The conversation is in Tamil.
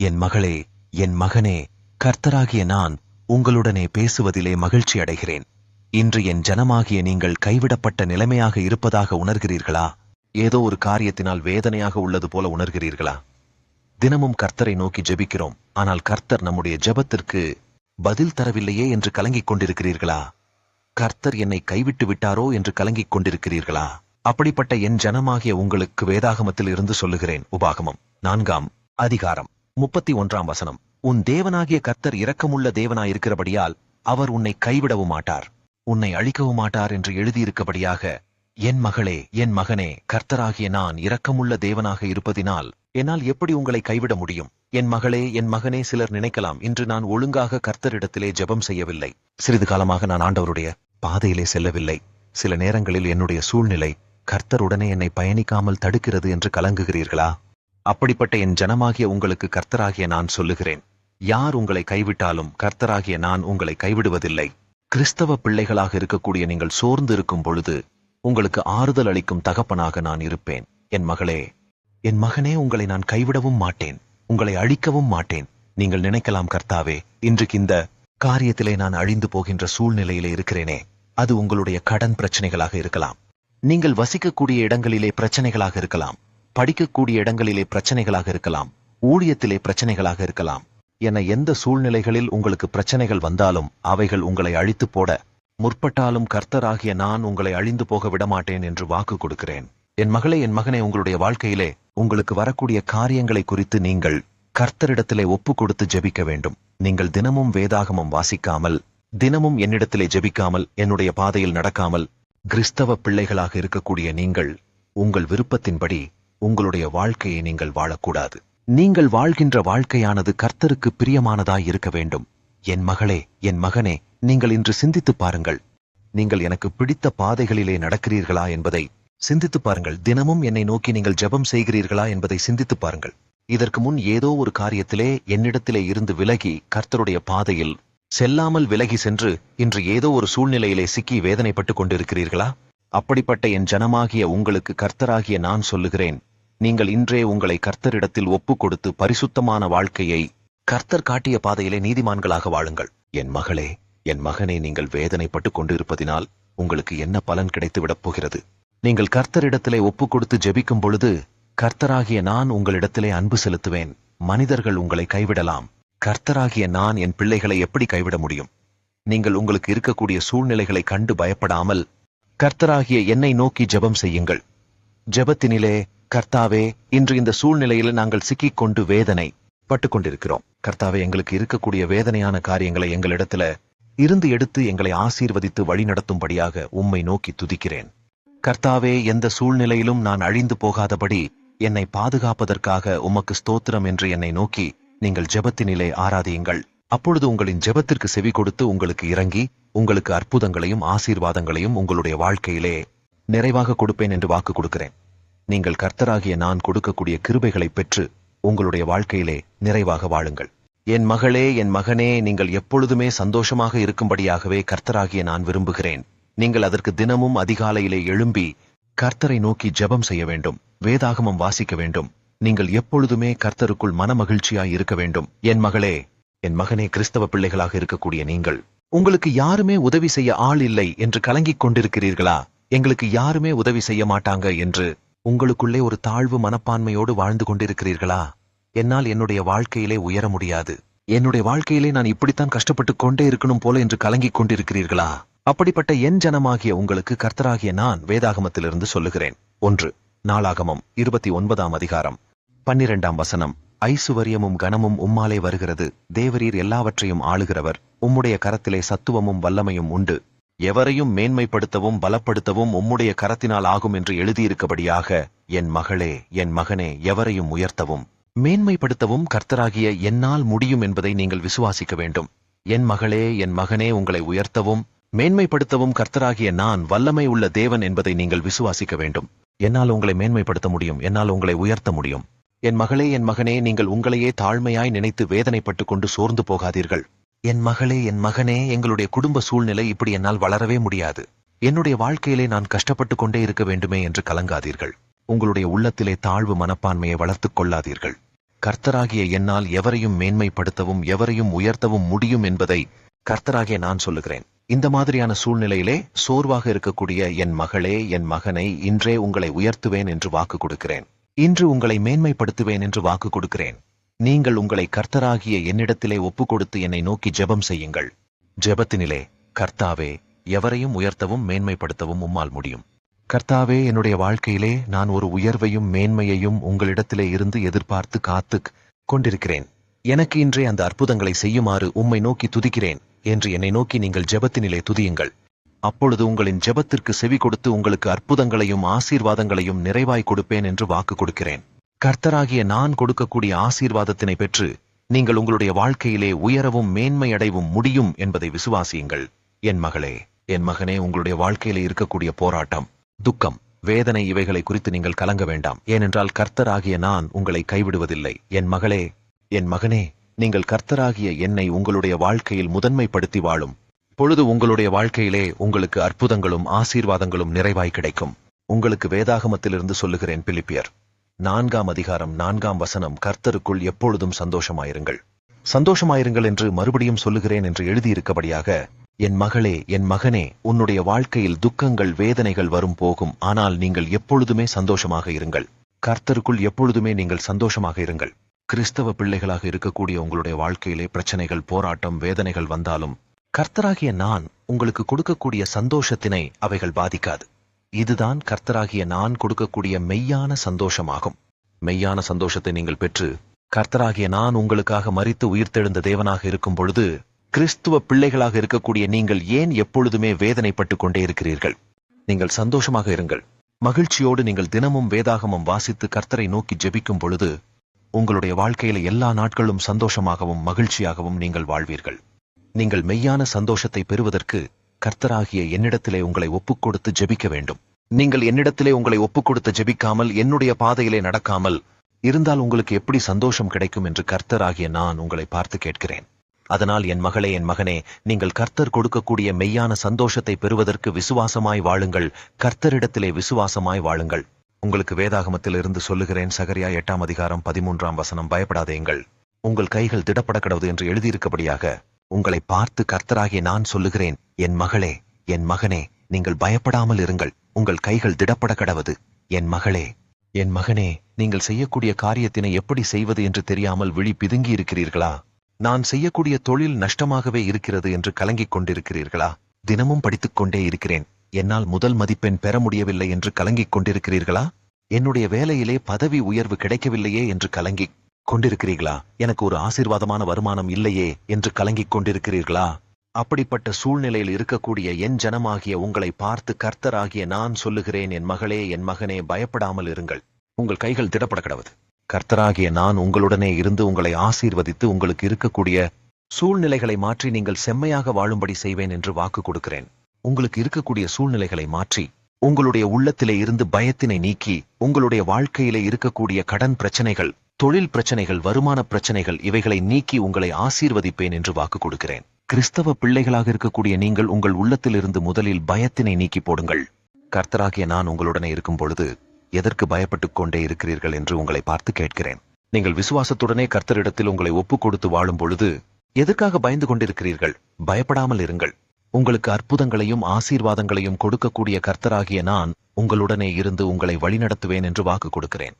என் மகளே என் மகனே கர்த்தராகிய நான் உங்களுடனே பேசுவதிலே மகிழ்ச்சி அடைகிறேன். இன்று என் ஜனமாகிய நீங்கள் கைவிடப்பட்ட நிலைமையாக இருப்பதாக உணர்கிறீர்களா? ஏதோ ஒரு காரியத்தினால் வேதனையாக உள்ளது போல உணர்கிறீர்களா? தினமும் கர்த்தரை நோக்கி ஜெபிக்கிறோம் ஆனால் கர்த்தர் நம்முடைய ஜெபத்திற்கு பதில் தரவில்லையே என்று கலங்கிக் கொண்டிருக்கிறீர்களா? கர்த்தர் என்னை கைவிட்டு விட்டாரோ என்று கலங்கிக் கொண்டிருக்கிறீர்களா? அப்படிப்பட்ட என் ஜனமாகிய உங்களுக்கு வேதாகமத்தில் இருந்து சொல்லுகிறேன். உபாகமம் நான்காம் அதிகாரம். முப்பத்தி ஒன்றாம் வசனம். உன் தேவனாகிய கர்த்தர் இரக்கமுள்ள தேவனாயிருக்கிறபடியால் அவர் உன்னை கைவிடவும் மாட்டார் உன்னை அழிக்கவும் மாட்டார் என்று எழுதியிருக்கபடியாக என் மகளே என் மகனே கர்த்தராகிய நான் இரக்கமுள்ள தேவனாக இருப்பதினால் என்னால் எப்படி உங்களை கைவிட முடியும்? என் மகளே என் மகனே சிலர் நினைக்கலாம். இன்று நான் ஒழுங்காக கர்த்தரிடத்திலே ஜெபம் செய்யவில்லை. சிறிது காலமாக நான் ஆண்டவருடைய பாதையிலே செல்லவில்லை. சில நேரங்களில் என்னுடைய சூழ்நிலை கர்த்தருடனே என்னை பயணிக்காமல் தடுக்கிறது என்று கலங்குகிறீர்களா? அப்படிப்பட்ட என் ஜனமாகிய உங்களுக்கு கர்த்தராகிய நான் சொல்லுகிறேன். யார் உங்களை கைவிட்டாலும் கர்த்தராகிய நான் உங்களை கைவிடுவதில்லை. கிறிஸ்தவ பிள்ளைகளாக இருக்கக்கூடிய நீங்கள் சோர்ந்து இருக்கும் பொழுது உங்களுக்கு ஆறுதல் அளிக்கும் தகப்பனாக நான் இருப்பேன். என் மகளே என் மகனே உங்களை நான் கைவிடவும் மாட்டேன். உங்களை அழிக்கவும் மாட்டேன். நீங்கள் நினைக்கலாம் கர்த்தாவே இன்றைக்கு இந்த காரியத்திலே நான் அழிந்து போகின்ற சூழ்நிலையிலே இருக்கிறேனே. அது உங்களுடைய கடன் பிரச்சனைகளாக இருக்கலாம். நீங்கள் வசிக்கக்கூடிய இடங்களிலே பிரச்சனைகளாக இருக்கலாம். படிக்கக்கூடிய இடங்களிலே பிரச்சனைகளாக இருக்கலாம் ஊழியத்திலே பிரச்சனைகளாக இருக்கலாம். என எந்த சூழ்நிலைகளில் உங்களுக்கு பிரச்சனைகள் வந்தாலும் அவைகள் உங்களை அழித்து போட முற்பட்டாலும் கர்த்தராகிய நான் உங்களை அழிந்து போக விடமாட்டேன் என்று வாக்கு கொடுக்கிறேன். என் மகளே என் மகனே உங்களுடைய வாழ்க்கையிலே உங்களுக்கு வரக்கூடிய காரியங்களை குறித்து நீங்கள் கர்த்தரிடத்திலே ஒப்பு கொடுத்து ஜெபிக்க வேண்டும். நீங்கள் தினமும் வேதாகமம் வாசிக்காமல் தினமும் என்னிடத்திலே ஜெபிக்காமல் என்னுடைய பாதையில் நடக்காமல் கிறிஸ்தவ பிள்ளைகளாக இருக்கக்கூடிய நீங்கள் உங்கள் விருப்பத்தின்படி உங்களுடைய வாழ்க்கையை நீங்கள் வாழக்கூடாது. நீங்கள் வாழ்கின்ற வாழ்க்கையானது கர்த்தருக்கு பிரியமானதாய் இருக்க வேண்டும். என் மகளே என் மகனே நீங்கள் இன்று சிந்தித்துப் பாருங்கள். நீங்கள் எனக்கு பிடித்த பாதைகளிலே நடக்கிறீர்களா என்பதை சிந்தித்துப் பாருங்கள். தினமும் என்னை நோக்கி நீங்கள் ஜெபம் செய்கிறீர்களா என்பதை சிந்தித்துப் பாருங்கள். இதற்கு முன் ஏதோ ஒரு காரியத்திலே என்னிடத்திலே இருந்து விலகி கர்த்தருடைய பாதையில் செல்லாமல் விலகி சென்று இன்று ஏதோ ஒரு சூழ்நிலையிலே சிக்கி வேதனைப்பட்டுக் கொண்டிருக்கிறீர்களா? அப்படிப்பட்ட என் ஜனமாகிய உங்களுக்கு கர்த்தராகிய நான் சொல்லுகிறேன். நீங்கள் இன்றே உங்களை கர்த்தரிடத்தில் ஒப்புக் கொடுத்து பரிசுத்தமான வாழ்க்கையை கர்த்தர் காட்டிய பாதையிலே நீதிமான்களாக வாழுங்கள். என் மகளே என் மகனே நீங்கள் வேதனைப்பட்டுக் கொண்டிருப்பதினால் உங்களுக்கு என்ன பலன் கிடைத்துவிடப் போகிறது? நீங்கள் கர்த்தரிடத்திலே ஒப்புக் கொடுத்து ஜெபிக்கும் பொழுது கர்த்தராகிய நான் உங்களிடத்திலே அன்பு செலுத்துவேன். மனிதர்கள் உங்களை கைவிடலாம். கர்த்தராகிய நான் என் பிள்ளைகளை எப்படி கைவிட முடியும்? நீங்கள் உங்களுக்கு இருக்கக்கூடிய சூழ்நிலைகளை கண்டு பயப்படாமல் கர்த்தராகிய என்னை நோக்கி ஜெபம் செய்யுங்கள். ஜெபத்தினிலே கர்த்தாவே இன்று இந்த சூழ்நிலையில நாங்கள் சிக்கிக் கொண்டு வேதனை பட்டு கொண்டிருக்கிறோம். கர்த்தாவே எங்களுக்கு இருக்கக்கூடிய வேதனையான காரியங்களை எங்களிடத்துல இருந்து எடுத்து எங்களை ஆசீர்வதித்து வழிநடத்தும்படியாக உம்மை நோக்கி துதிக்கிறேன். கர்த்தாவே எந்த சூழ்நிலையிலும் நான் அழிந்து போகாதபடி என்னை பாதுகாப்பதற்காக உமக்கு ஸ்தோத்திரம் என்று என்னை நோக்கி நீங்கள் ஜெபத்தினிலே ஆராதியுங்கள். அப்பொழுது உங்களின் ஜெபத்திற்கு செவி கொடுத்து உங்களுக்கு இறங்கி உங்களுக்கு அற்புதங்களையும் ஆசீர்வாதங்களையும் உங்களுடைய வாழ்க்கையிலே நிறைவாக கொடுப்பேன் என்று வாக்கு கொடுக்கிறேன். நீங்கள் கர்த்தராகிய நான் கொடுக்கக்கூடிய கிருபைகளை பெற்று உங்களுடைய வாழ்க்கையிலே நிறைவாக வாழுங்கள். என் மகளே என் மகனே நீங்கள் எப்பொழுதுமே சந்தோஷமாக இருக்கும்படியாகவே கர்த்தராகிய நான் விரும்புகிறேன். நீங்கள் அதற்கு தினமும் அதிகாலையிலே எழும்பி கர்த்தரை நோக்கி ஜெபம் செய்ய வேண்டும் வேதாகமம் வாசிக்க வேண்டும். நீங்கள் எப்பொழுதுமே கர்த்தருக்குள் மனமகிழ்ச்சியாய் இருக்க வேண்டும். என் மகளே என் மகனே கிறிஸ்தவ பிள்ளைகளாக இருக்கக்கூடிய நீங்கள் உங்களுக்கு யாருமே உதவி செய்ய ஆள் இல்லை என்று கலங்கிக் கொண்டிருக்கிறீர்களா? எங்களுக்கு யாருமே உதவி செய்ய மாட்டாங்க என்று உங்களுக்குள்ளே ஒரு தாழ்வு மனப்பான்மையோடு வாழ்ந்து கொண்டிருக்கிறீர்களா? என்னால் என்னுடைய வாழ்க்கையிலே உயர முடியாது. என்னுடைய வாழ்க்கையிலே நான் இப்படித்தான் கஷ்டப்பட்டு கொண்டே இருக்கணும் போல என்று கலங்கிக் கொண்டிருக்கிறீர்களா? அப்படிப்பட்ட என் ஜனமாகிய உங்களுக்கு கர்த்தராகிய நான் வேதாகமத்திலிருந்து சொல்லுகிறேன். ஒன்று நாளாகமம் இருபத்தி ஒன்பதாம் அதிகாரம். பன்னிரெண்டாம் வசனம் ஐசுவரியமும் கனமும் உம்மாலே வருகிறது. தேவரீர் எல்லாவற்றையும் ஆளுகிறவர். உம்முடைய கரத்திலே சத்துவமும் வல்லமையும் உண்டு. எவரையும் மேன்மைப்படுத்தவும் பலப்படுத்தவும் உம்முடைய கரத்தினால் ஆகும் என்று எழுதியிருக்கபடியாக என் மகளே என் மகனே எவரையும் உயர்த்தவும். மேன்மைப்படுத்தவும் கர்த்தராகிய என்னால் முடியும் என்பதை நீங்கள் விசுவாசிக்க வேண்டும். என் மகளே என் மகனே உங்களை உயர்த்தவும் மேன்மைப்படுத்தவும் கர்த்தராகிய நான் வல்லமை உள்ள தேவன் என்பதை நீங்கள் விசுவாசிக்க வேண்டும். என்னால் உங்களை மேன்மைப்படுத்த முடியும் என்னால் உங்களை உயர்த்த முடியும். என் மகளே என் மகனே நீங்கள் உங்களையே தாழ்மையாய் நினைத்து வேதனைப்பட்டுக் கொண்டு சோர்ந்து போகாதீர்கள். என் மகளே என் மகனே எங்களுடைய குடும்ப சூழ்நிலை இப்படி என்னால் வளரவே முடியாது. என்னுடைய வாழ்க்கையிலே நான் கஷ்டப்பட்டு கொண்டே இருக்க வேண்டுமே என்று கலங்காதீர்கள். உங்களுடைய உள்ளத்திலே தாழ்வு மனப்பான்மையை வளர்த்துக் கொள்ளாதீர்கள். கர்த்தராகிய என்னால் எவரையும் மேன்மைப்படுத்தவும் எவரையும் உயர்த்தவும் முடியும் என்பதை கர்த்தராகிய நான் சொல்லுகிறேன். இந்த மாதிரியான சூழ்நிலையிலே சோர்வாக இருக்கக்கூடிய என் மகளே என் மகனை இன்றே உங்களை உயர்த்துவேன் என்று வாக்கு கொடுக்கிறேன். இன்று உங்களை மேன்மைப்படுத்துவேன் என்று வாக்கு கொடுக்கிறேன். நீங்கள் உங்களை கர்த்தராகிய என்னிடத்திலே ஒப்புக்கொடுத்து என்னை நோக்கி ஜெபம் செய்யுங்கள். ஜெபத்தினிலே கர்த்தாவே எவரையும் உயர்த்தவும் மேன்மைப்படுத்தவும் உம்மால் முடியும். கர்த்தாவே என்னுடைய வாழ்க்கையிலே நான் ஒரு உயர்வையும் மேன்மையையும் உங்களிடத்திலே இருந்து எதிர்பார்த்து காத்து கொண்டிருக்கிறேன். எனக்கு இன்றே அந்த அற்புதங்களை செய்யுமாறு உம்மை நோக்கி துதிக்கிறேன் என்று என்னை நோக்கி நீங்கள் ஜெபத்தினிலே துதியுங்கள். அப்பொழுது உங்களின் ஜெபத்திற்கு செவி கொடுத்து உங்களுக்கு அற்புதங்களையும் ஆசீர்வாதங்களையும் நிறைவாய் கொடுப்பேன் என்று வாக்கு கொடுக்கிறேன். கர்த்தராகிய நான் கொடுக்கக்கூடிய ஆசீர்வாதத்தினை பெற்று நீங்கள் உங்களுடைய வாழ்க்கையிலே உயரவும் மேன்மை அடைவும் முடியும் என்பதை விசுவாசியுங்கள். என் மகளே என் மகனே உங்களுடைய வாழ்க்கையிலே இருக்கக்கூடிய போராட்டம் துக்கம் வேதனை இவைகளை குறித்து நீங்கள் கலங்க வேண்டாம். ஏனென்றால் கர்த்தராகிய நான் உங்களை கைவிடுவதில்லை. என் மகளே என் மகனே நீங்கள் கர்த்தராகிய என்னை உங்களுடைய வாழ்க்கையில் முதன்மைப்படுத்தி வாழும். பொழுது உங்களுடைய வாழ்க்கையிலே உங்களுக்கு அற்புதங்களும் ஆசீர்வாதங்களும் நிறைவாய் கிடைக்கும். உங்களுக்கு வேதாகமத்திலிருந்து சொல்லுகிறேன் பிலிப்பியர். நான்காம் அதிகாரம் நான்காம் வசனம் கர்த்தருக்குள் எப்பொழுதும் சந்தோஷமாயிருங்கள். சந்தோஷமாயிருங்கள் என்று மறுபடியும் சொல்லுகிறேன் என்று எழுதியிருக்கபடியாக என் மகளே என் மகனே உன்னுடைய வாழ்க்கையில் துக்கங்கள் வேதனைகள் வரும் போகும் ஆனால் நீங்கள் எப்பொழுதுமே சந்தோஷமாக இருங்கள். கர்த்தருக்குள் எப்பொழுதுமே நீங்கள் சந்தோஷமாக இருங்கள். கிறிஸ்தவ பிள்ளைகளாக இருக்கக்கூடிய உங்களுடைய வாழ்க்கையிலே பிரச்சனைகள் போராட்டம் வேதனைகள் வந்தாலும் கர்த்தராகிய நான் உங்களுக்கு கொடுக்கக்கூடிய சந்தோஷத்தினை அவைகள் பாதிக்காது. இதுதான் கர்த்தராகிய நான் கொடுக்கக்கூடிய மெய்யான சந்தோஷமாகும். மெய்யான சந்தோஷத்தை நீங்கள் பெற்று கர்த்தராகிய நான் உங்களுக்காக மறித்து உயிர்த்தெழுந்த தேவனாக இருக்கும் பொழுது கிறிஸ்துவ பிள்ளைகளாக இருக்கக்கூடிய நீங்கள் ஏன் எப்பொழுதுமே வேதனைப்பட்டுக் கொண்டே இருக்கிறீர்கள்? நீங்கள் சந்தோஷமாக இருங்கள். மகிழ்ச்சியோடு நீங்கள் தினமும் வேதாகமம் வாசித்து கர்த்தரை நோக்கி ஜெபிக்கும் பொழுது உங்களுடைய வாழ்க்கையில எல்லா நாட்களும் சந்தோஷமாகவும் மகிழ்ச்சியாகவும் நீங்கள் வாழ்வீர்கள். நீங்கள் மெய்யான சந்தோஷத்தை பெறுவதற்கு கர்த்தராகிய என்னிடத்திலே உங்களை ஒப்புக் கொடுத்து ஜெபிக்க வேண்டும். நீங்கள் என்னிடத்திலே உங்களை ஒப்புக் கொடுத்து ஜெபிக்காமல் என்னுடைய பாதையிலே நடக்காமல் இருந்தால் உங்களுக்கு எப்படி சந்தோஷம் கிடைக்கும் என்று கர்த்தராகிய நான் உங்களை பார்த்து கேட்கிறேன். அதனால் என் மகளே என் மகனே நீங்கள் கர்த்தர் கொடுக்கக்கூடிய மெய்யான சந்தோஷத்தை பெறுவதற்கு விசுவாசமாய் வாழுங்கள். கர்த்தரிடத்திலே விசுவாசமாய் வாழுங்கள். உங்களுக்கு வேதாகமத்தில் இருந்து சொல்லுகிறேன் சகரியா எட்டாம் அதிகாரம் பதிமூன்றாம் வசனம் பயப்படாதேங்கள் உங்கள் கைகள் திடப்பட கடவுது என்று எழுதியிருக்கபடியாக உங்களை பார்த்து கர்த்தராகிய நான் சொல்லுகிறேன். என் மகளே என் மகனே நீங்கள் பயப்படாமல் இருங்கள். உங்கள் கைகள் திடப்பட கடவது. என் மகளே என் மகனே நீங்கள் செய்யக்கூடிய காரியத்தினை எப்படி செய்வது என்று தெரியாமல் விழி பிதுங்கி இருக்கிறீர்களா நான் செய்யக்கூடிய தொழில் நஷ்டமாகவே இருக்கிறது என்று கலங்கிக் கொண்டிருக்கிறீர்களா? தினமும் படித்துக் கொண்டே இருக்கிறேன். என்னால் முதல் மதிப்பெண் பெற முடியவில்லை என்று கலங்கிக் கொண்டிருக்கிறீர்களா? என்னுடைய வேலையிலே பதவி உயர்வு கிடைக்கவில்லையே என்று கலங்கிக் கொண்டிருக்கிறீர்களா? எனக்கு ஒரு ஆசீர்வாதமான வருமானம் இல்லையே என்று கலங்கிக் கொண்டிருக்கிறீர்களா? அப்படிப்பட்ட சூழ்நிலையில் இருக்கக்கூடிய என் ஜனமாகிய உங்களை பார்த்து கர்த்தராகிய நான் சொல்லுகிறேன் என் மகளே என் மகனே பயப்படாமல் இருங்கள். உங்கள் கைகள் திடப்பட கடவுது. கர்த்தராகிய நான் உங்களுடனே இருந்து உங்களை ஆசீர்வதித்து உங்களுக்கு இருக்கக்கூடிய சூழ்நிலைகளை மாற்றி நீங்கள் செம்மையாக வாழும்படி செய்வேன் என்று வாக்கு கொடுக்கிறேன். உங்களுக்கு இருக்கக்கூடிய சூழ்நிலைகளை மாற்றி உங்களுடைய உள்ளத்திலே இருந்து பயத்தினை நீக்கி உங்களுடைய வாழ்க்கையிலே இருக்கக்கூடிய கடன் பிரச்சனைகள் தொழில் பிரச்சனைகள் வருமான பிரச்சனைகள் இவைகளை நீக்கி உங்களை ஆசீர்வதிப்பேன் என்று வாக்கு கொடுக்கிறேன். கிறிஸ்தவ பிள்ளைகளாக இருக்கக்கூடிய நீங்கள் உங்கள் உள்ளத்திலிருந்து முதலில் பயத்தினை நீக்கி போடுங்கள். கர்த்தராகிய நான் உங்களுடனே இருக்கும் பொழுது எதற்கு பயப்பட்டுக் கொண்டே இருக்கிறீர்கள் என்று உங்களை பார்த்து கேட்கிறேன். நீங்கள் விசுவாசத்துடனே கர்த்தரிடத்தில் உங்களை ஒப்புக் கொடுத்து வாழும் பொழுது எதற்காக பயந்து கொண்டிருக்கிறீர்கள்? பயப்படாமல் இருங்கள். உங்களுக்கு அற்புதங்களையும் ஆசீர்வாதங்களையும் கொடுக்கக்கூடிய கர்த்தராகிய நான் உங்களுடனே இருந்து உங்களை வழிநடத்துவேன் என்று வாக்கு கொடுக்கிறேன்.